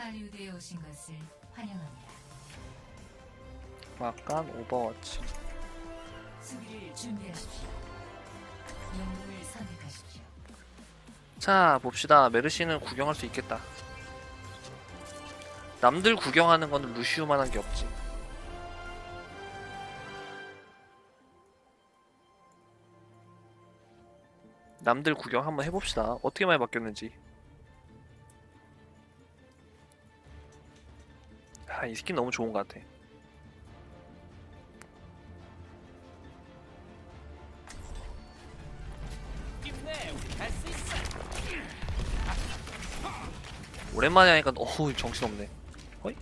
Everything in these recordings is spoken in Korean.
할리우드에 오신 것을 환영합니다. 약간 오버워치. 수비를 준비하십시오. 영웅을 선택하십시오. 자, 봅시다. 메르시는 구경할 수 있겠다. 남들 구경하는 거는 루시우만한 게 없지. 남들 구경 한번 해봅시다. 어떻게 많이 바뀌었는지. 아, 이 스킨 너무 좋은 것 같아. 오랜만에 하니까 어우 정신없네. 어이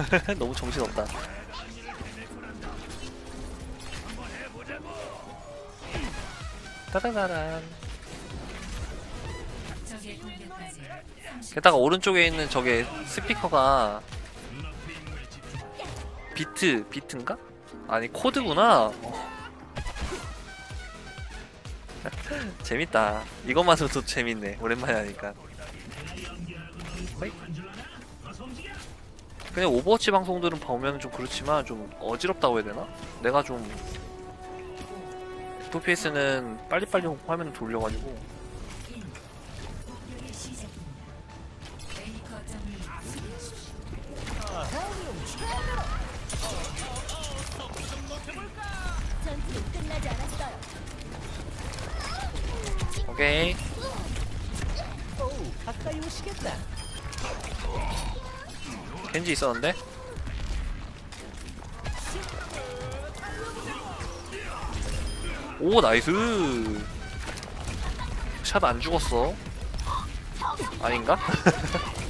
너무 정신없다. 30초. 게다가 오른쪽에 있는 저게 스피커가 비트 비트인가? 아니 코드구나. 어. 재밌다. 이것만으로도 재밌네. 오랜만에 하니까. 그냥 오버워치 방송들은 보면 좀 그렇지만 좀 어지럽다고 해야 되나? 내가 좀 FPS는 빨리빨리 화면을 돌려가지고. 오케이. 겐지 있었는데? 오 나이스 샷 안 죽었어 아닌가?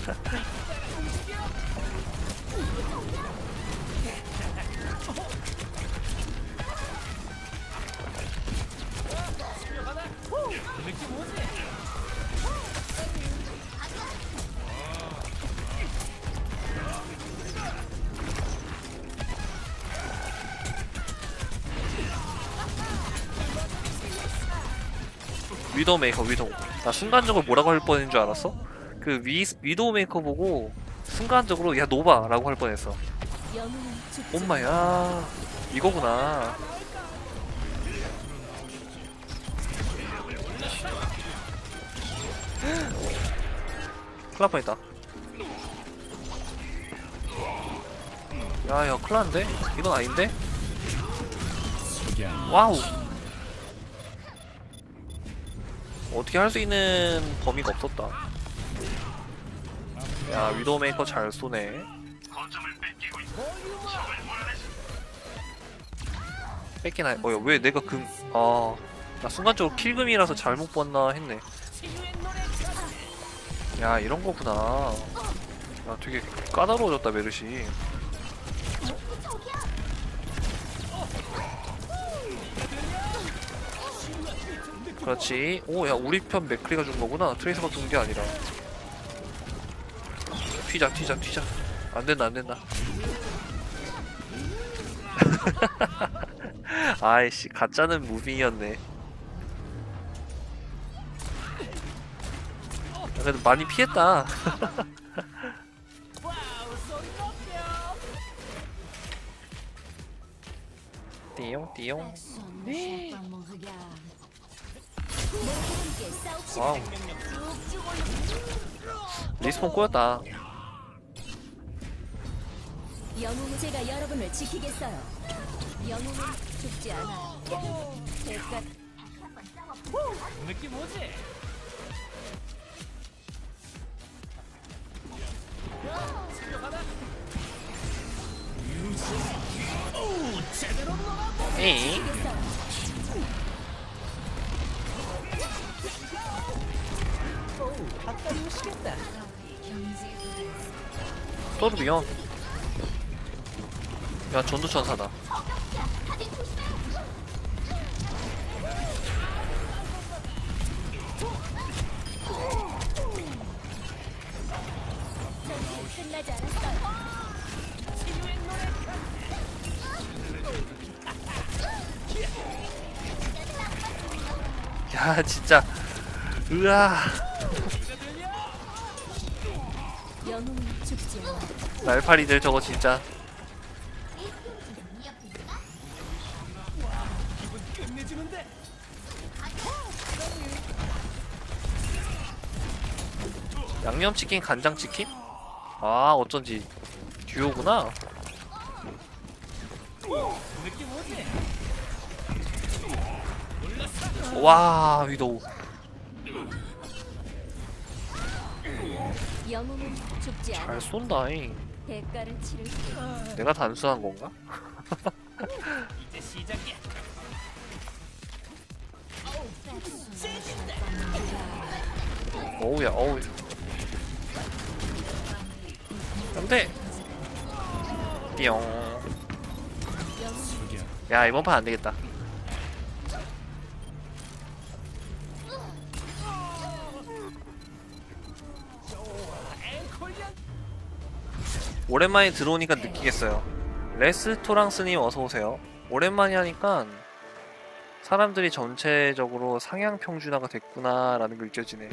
위도우 메이커 위도우 나 순간적으로 뭐라고 할 뻔인 줄 알았어? 그 위, 위도우 메이커 보고 순간적으로 야 노바 라고 할 뻔했어. 엄마야. 이거구나. 날 뻔했다. 야야 났는데? 이건 아닌데? 와우 어떻게 할 수 있는 범위가 없었다. 야 위도우 메이커 잘 쏘네. 뺏긴 하... 어, 왜 내가 금... 아... 나 순간적으로 킬금이라서 잘못 봤나 했네. 야 이런 거구나. 야 되게 까다로워졌다 메르시 그렇지. 오야 우리 편 맥크리가 준 거구나. 트레이서가 준 게 아니라. 튀자 튀자 튀자. 안 된다 안 된다. 아이씨 가짜는 무빙이었네. 야, 그래도 많이 피했다. 띠용 띠용. 싸웁시다. 와우 리스폰 꼬였다 영웅은 제가 여러분을 지키겠어요. 영웅은 죽지 않아요. 대가 느낌 오지? 에이 오우 가까이 오시겠다. 소르비요. 야 전두천사다. 야 진짜 으아. 날파리들 저거 진짜. 양념치킨 간장치킨? 아 어쩐지 듀오구나? 와 위도우 영웅은 죽지 않아. 잘 쏜다잉 대가를 치를 때 내가 단수한 건가? 이제 시작이야. 어우야 어우 안돼 띠용 영웅은 야 이번 판 안 되겠다 오랜만에 들어오니까 느끼겠어요. 레스토랑스님 어서오세요. 오랜만에 하니까 사람들이 전체적으로 상향 평준화가 됐구나 라는 게 느껴지네.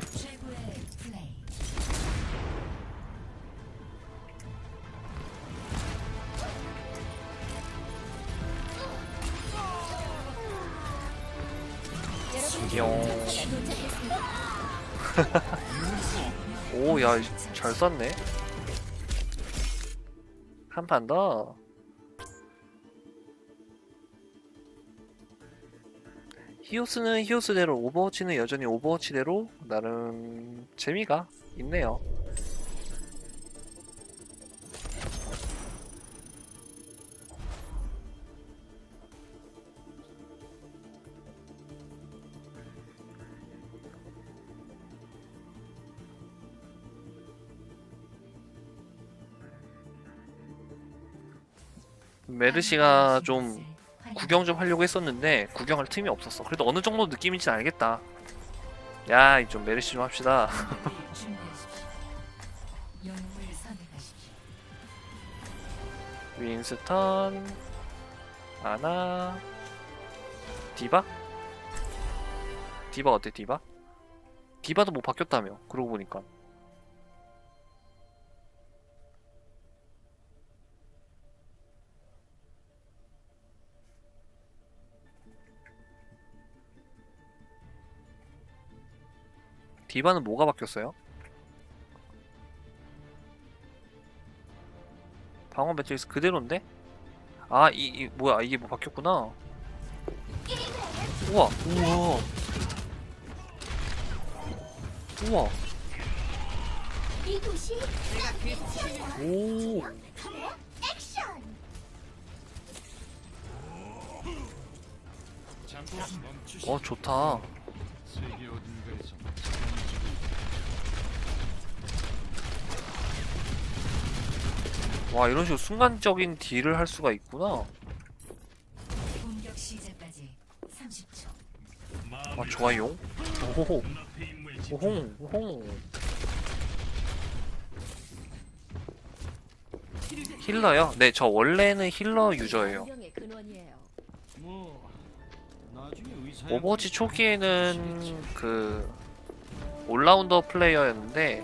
도착했습니다. 오야 잘 쐈네 한 판 더. 히오스는 히오스대로 오버워치는 여전히 오버워치대로 나름 재미가 있네요 메르시가 좀 구경 좀 하려고 했었는데 구경할 틈이 없었어 그래도 어느 정도 느낌인지 알겠다 야이좀 메르시 좀 합시다. 윈스턴 아나 디바? 디바 어때 디바? 디바도 뭐 바뀌었다며 그러고 보니까 디바는 뭐가 바뀌었어요? 방어 매트릭스 그대로인데? 아, 이, 이 뭐야? 이게 뭐 바뀌었구나. 우와, 우와. 우와. 오. 어, 좋다. 세계 어딘가에서 와, 이런 식으로 순간적인 딜을 할 수가 있구나. 공격 시작까지 30초. 아, 좋아요. 오호호. 오홍, 오홍. 힐러요? 네, 저 원래는 힐러 유저예요. 운명의 근원이에요. 뭐 나중에 의사 오버워치 초기에는 그 올라운더 플레이어였는데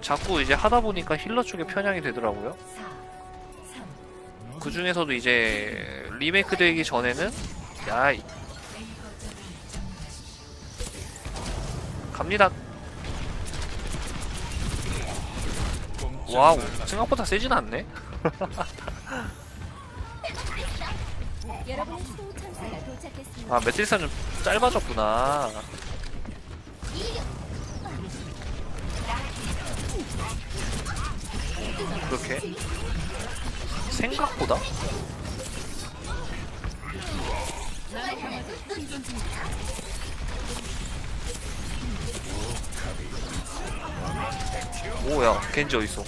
자꾸 이제 하다 보니까 힐러 쪽에 편향이 되더라고요. 4, 3, 그 중에서도 이제 리메이크 되기 전에는 야 이- A 거점을 점령하십시오. 갑니다. 와우 생각보다 세진 않네. 아 매트리스가 좀 짧아졌구나. 그렇게? 생각보다? 오야 겐지 어딨어?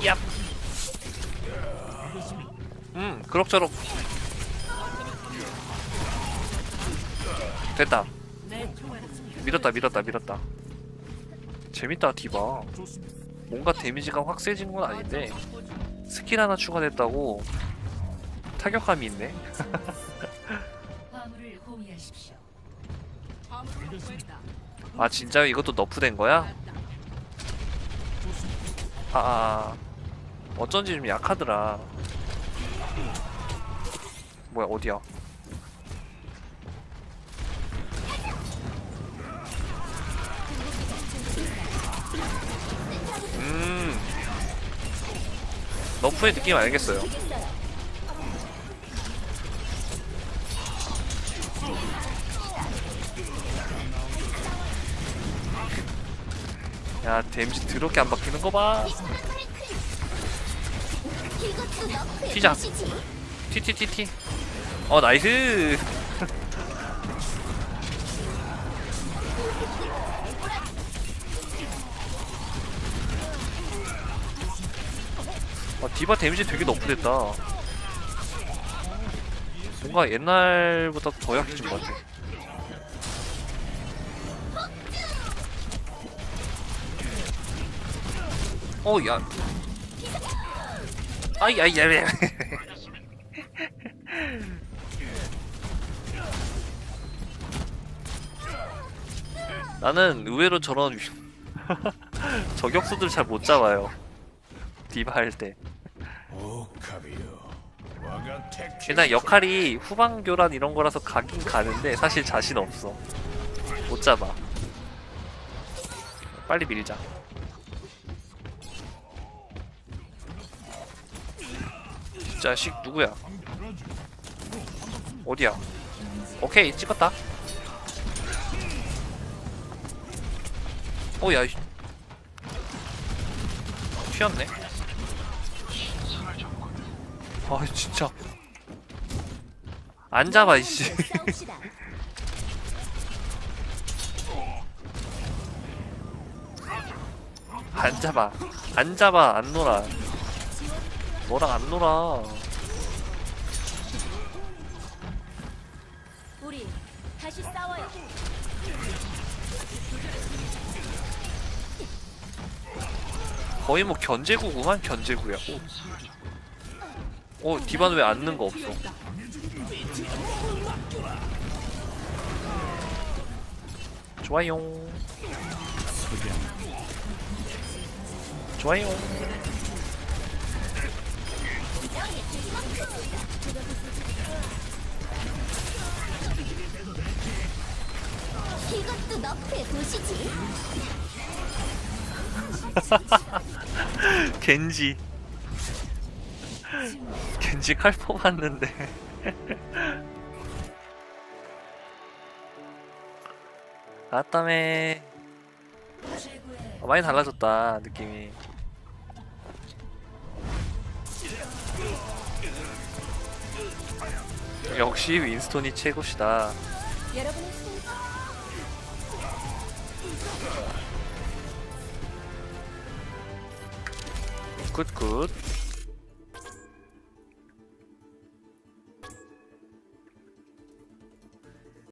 얍. 음, 그럭저럭. 됐다 밀었다 밀었다 밀었다. 재밌다 디바. 뭔가 데미지가 확 세진 건 아닌데 스킬 하나 추가됐다고 타격감이 있네. 아 진짜 이것도 너프된 거야? 아, 아. 어쩐지 좀 약하더라. 뭐야 어디야 너프의 느낌 알겠어요 야 데미지 더럽게 안 바뀌는 거봐. 도시지. 티티티티 어 나이스 디바 데미지 되게 높됐다 뭔가 옛날보다 더 약해진 것 같아 어야 아이 아이 야야 나는 의외로 저런 저격수들 잘 못 잡아요. 디바 할 때. 일단 역할이 후방 교란 이런 거라서 가긴 가는데 사실 자신 없어. 못 잡아. 빨리 밀자. 이 자식 누구야? 어디야? 오케이 찍었다. 어, 야, 이- 튀었네. 아, 진짜. 안 잡아, 이씨. 안 잡아. 안 잡아, 안 놀아. 너랑 안 놀아. 우리 다시 싸워요. 거의 뭐 견제구구만, 견제구야. 오, 어, 디바는 왜 앉는 거 없어? 좋아요. 좋아요. 이것도 너프의 도시지. 겐지. 겐지 칼 뽑았는데. 최고의 어, 많이 달라졌다, 느낌이. 역시 윈스톤이 최고시다. 굿굿.